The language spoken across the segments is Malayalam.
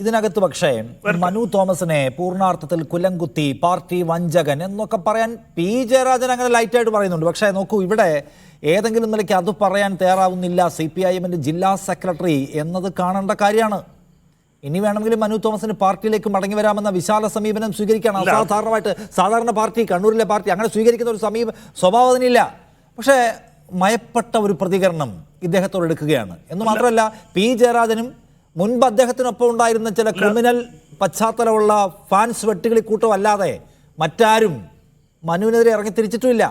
ഇതിനകത്ത് പക്ഷേ മനു തോമസിനെ പൂർണാർത്ഥത്തിൽ കുലംകുത്തി പാർട്ടി വഞ്ചകൻ എന്നൊക്കെ പറയാൻ പി ജയരാജൻ അങ്ങനെ ലൈറ്റായിട്ട് പറയുന്നുണ്ട്. പക്ഷേ നോക്കൂ ഇവിടെ ഏതെങ്കിലും നിലയ്ക്ക് അത് പറയാൻ തയ്യാറാവുന്നില്ല. സി പി ഐ എമ്മിന്റെ ജില്ലാ സെക്രട്ടറി എന്നത് കാണേണ്ട കാര്യമാണ്. ഇനി വേണമെങ്കിൽ മനു തോമസിന് പാർട്ടിയിലേക്ക് മടങ്ങി വരാമെന്ന വിശാല സമീപനം സ്വീകരിക്കണം അസാധാരണമായിട്ട് സാധാരണ പാർട്ടി കണ്ണൂരിലെ പാർട്ടി അങ്ങനെ സ്വീകരിക്കുന്ന ഒരു സമീപ സ്വഭാവം അതിനില്ല. പക്ഷേ മയപ്പെട്ട ഒരു പ്രതികരണം ഇദ്ദേഹത്തോട് എടുക്കുകയാണ്. എന്ന് മാത്രമല്ല പി ജയരാജനും മുൻപ് അദ്ദേഹത്തിനൊപ്പം ഉണ്ടായിരുന്ന ചില ക്രിമിനൽ പശ്ചാത്തലമുള്ള ഫാൻസ് വെട്ടുകളി കൂട്ടം അല്ലാതെ മറ്റാരും മനുവിനെതിരെ ഇറങ്ങി തിരിച്ചിട്ടുമില്ല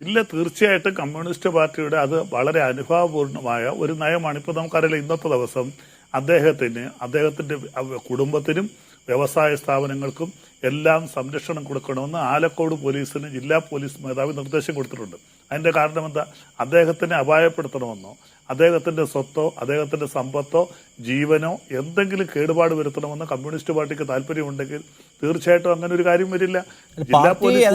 ഇല്ല തീർച്ചയായിട്ടും കമ്മ്യൂണിസ്റ്റ് പാർട്ടിയുടെ അത് വളരെ അനുഭാവപൂർണമായ ഒരു നയമാണ്. ഇപ്പോൾ നമുക്കറിയില്ല ഇന്നത്തെ ദിവസം അദ്ദേഹത്തിന് അദ്ദേഹത്തിന്റെ അവ- കുടുംബത്തിനും വ്യവസായ സ്ഥാപനങ്ങൾക്കും എല്ലാം സംരക്ഷണം കൊടുക്കണമെന്ന് ആലക്കോട് പോലീസിന് ജില്ലാ പോലീസ് മേധാവി നിർദ്ദേശം കൊടുത്തിട്ടുണ്ട്. അതിന്റെ കാരണം എന്താ അദ്ദേഹത്തിനെ അപായപ്പെടുത്തണമെന്നോ അദ്ദേഹത്തിന്റെ സ്വത്തോ അദ്ദേഹത്തിന്റെ സമ്പത്തോ ജീവനോ എന്തെങ്കിലും കേടുപാട് വരുത്തണമെന്ന് കമ്മ്യൂണിസ്റ്റ് പാർട്ടിക്ക് താല്പര്യമുണ്ടെങ്കിൽ തീർച്ചയായിട്ടും അങ്ങനെ ഒരു കാര്യം വരില്ല. ജില്ലാ പോലീസ്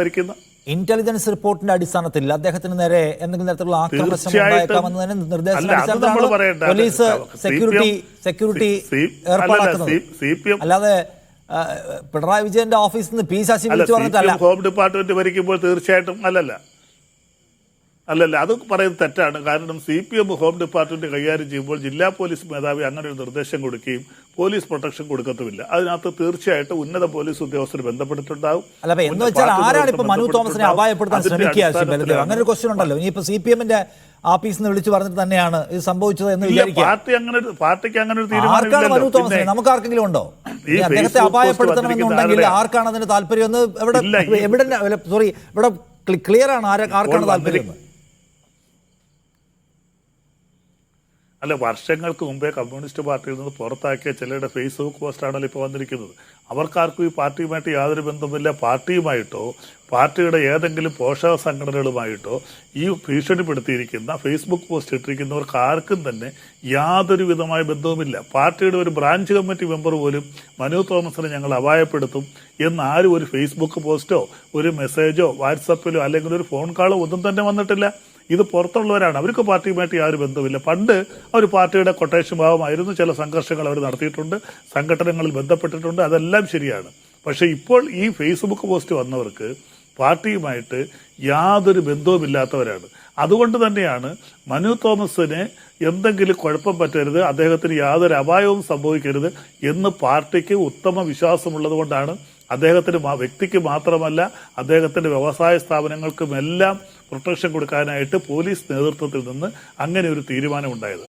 ഭരിക്കുന്ന ഇന്റലിജൻസ് റിപ്പോർട്ടിന്റെ അടിസ്ഥാനത്തിൽ അദ്ദേഹത്തിന് നേരെ എന്തെങ്കിലും തരത്തിലുള്ള ആക്രമണം പറയണ്ട. അടിസ്ഥാനത്തിലാണ് പോലീസ് സെക്യൂരിറ്റി സെക്യൂരിറ്റി ഏർപ്പാടാക്കുന്നത്. അല്ലാതെ പിണറായി വിജയന്റെ ഓഫീസിൽ നിന്ന് പി ശശി വിളിച്ചു പറഞ്ഞിട്ടല്ല ഹോം ഡിപ്പാർട്ട്മെന്റ് ഭരിക്കുമ്പോൾ തീർച്ചയായിട്ടും അല്ലല്ല. അല്ലല്ല അത് പറയുന്നത് തെറ്റാണ്. കാരണം C P M home department കൈകാര്യം ചെയ്യുമ്പോൾ ജില്ലാ പോലീസ് മേധാവി അങ്ങനെ ഒരു നിർദ്ദേശം കൊടുക്കുകയും പോലീസ് പ്രൊട്ടക്ഷൻ കൊടുക്കത്തുമില്ല. അതിനകത്ത് തീർച്ചയായിട്ടും ഉന്നത പോലീസ് ഉദ്യോഗസ്ഥർ ബന്ധപ്പെട്ടിട്ടുണ്ടാവും. ആരാണ് ഇപ്പൊ മനു തോമസിനെ. അപായപ്പെടുത്താൻ ശ്രമിക്കുക അങ്ങനെ ഒരു ക്വസ്റ്റ്യൻ ഉണ്ടല്ലോ. ഇനിയിപ്പോ സി പി എമ്മിന്റെ ആഫീസിൽ നിന്ന് വിളിച്ചു പറഞ്ഞിട്ട് തന്നെയാണ് ഇത് സംഭവിച്ചത് എന്ന് പാർട്ടി അങ്ങനെ പാർട്ടിക്ക് അങ്ങനെ ഒരു ആർക്കാണ് മനു തീരുമാനം നമുക്ക് ആർക്കെങ്കിലും ഉണ്ടോ? അദ്ദേഹത്തെ അപായപ്പെടുത്തണമെന്നുണ്ടെങ്കിൽ ആർക്കാണ് അതിന് താല്പര്യം? എന്ന് എവിടെ എവിടെ സോറി ഇവിടെ ക്ലിയർ ആണ് ആരെ- ആർക്കാണ് താല്പര്യം അല്ല വർഷങ്ങൾക്ക് മുമ്പേ കമ്മ്യൂണിസ്റ്റ് പാർട്ടിയിൽ നിന്ന് പുറത്താക്കിയ ചിലരുടെ ഫേസ്ബുക്ക് പോസ്റ്റാണല്ലോ ഇപ്പോൾ വന്നിരിക്കുന്നത്. അവർക്കാർക്കും ഈ പാർട്ടിയുമായിട്ട് യാതൊരു ബന്ധമില്ല പാർട്ടിയുമായിട്ടോ പാർട്ടിയുടെ ഏതെങ്കിലും പോഷക സംഘടനകളുമായിട്ടോ ഈ ഭീഷണിപ്പെടുത്തിയിരിക്കുന്ന ഫേസ്ബുക്ക് പോസ്റ്റ് ഇട്ടിരിക്കുന്നവർക്ക് ആർക്കും തന്നെ യാതൊരു വിധമായ ബന്ധവുമില്ല. പാർട്ടിയുടെ ഒരു ബ്രാഞ്ച് കമ്മിറ്റി മെമ്പർ പോലും മനു തോമസിനെ ഞങ്ങൾ അപായപ്പെടുത്തും എന്ന് ആരും ഒരു ഫേസ്ബുക്ക് പോസ്റ്റോ ഒരു മെസ്സേജോ വാട്സപ്പിലോ അല്ലെങ്കിൽ ഒരു ഫോൺ കോളോ ഒന്നും തന്നെ വന്നിട്ടില്ല. ഇത് പുറത്തുള്ളവരാണ്. അവർക്ക് പാർട്ടിയുമായിട്ട് യാതൊരു ബന്ധമില്ല പണ്ട് അവർ പാർട്ടിയുടെ കൊട്ടേഷൻ ഭാവമായിരുന്നു ചില സംഘർഷങ്ങൾ അവർ നടത്തിയിട്ടുണ്ട്. സംഘടനകളിൽ ബന്ധപ്പെട്ടിട്ടുണ്ട്. അതെല്ലാം ശരിയാണ്. പക്ഷെ ഇപ്പോൾ ഈ ഫേസ്ബുക്ക് പോസ്റ്റ് വന്നവർക്ക് പാർട്ടിയുമായിട്ട് യാതൊരു ബന്ധവുമില്ലാത്തവരാണ്. അതുകൊണ്ട് തന്നെയാണ് മനു തോമസിന് എന്തെങ്കിലും കുഴപ്പം പറ്റരുത് അദ്ദേഹത്തിന് യാതൊരു അപായവും സംഭവിക്കരുത് എന്ന് പാർട്ടിക്ക് ഉത്തമ വിശ്വാസമുള്ളത് കൊണ്ടാണ് അദ്ദേഹത്തിന് വ്യക്തിക്ക് മാത്രമല്ല അദ്ദേഹത്തിന്റെ വ്യവസായ സ്ഥാപനങ്ങൾക്കും എല്ലാം പ്രൊട്ടക്ഷൻ കൊടുക്കാനായിട്ട് പോലീസ് നേതൃത്വത്തിൽ നിന്ന് അങ്ങനെ ഒരു തീരുമാനം ഉണ്ടായത്